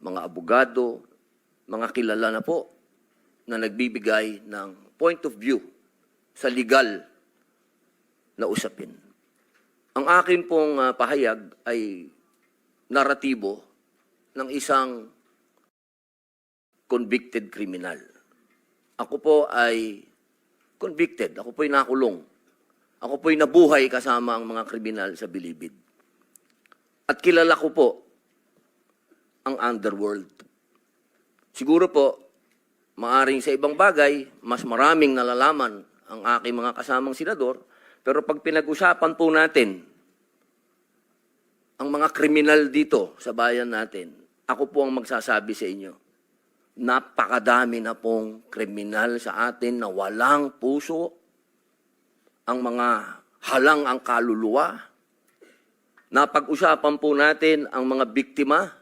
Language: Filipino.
mga abogado, mga kilala na po na nagbibigay ng point of view sa legal na usapin. Ang akin pong ah, pahayag ay naratibo ng isang convicted criminal. Ako po ay convicted. Ako po'y nakulong. Ako po'y nabuhay kasama ang mga kriminal sa Bilibid. At kilala ko po ang underworld. Siguro po, maaring sa ibang bagay, mas maraming nalalaman ang aking mga kasamang senador, pero pag pinag-usapan po natin ang mga kriminal dito sa bayan natin, ako po ang magsasabi sa inyo, napakadami na pong kriminal sa atin na walang puso, ang mga halang ang kaluluwa. Napag-usapan po natin ang mga biktima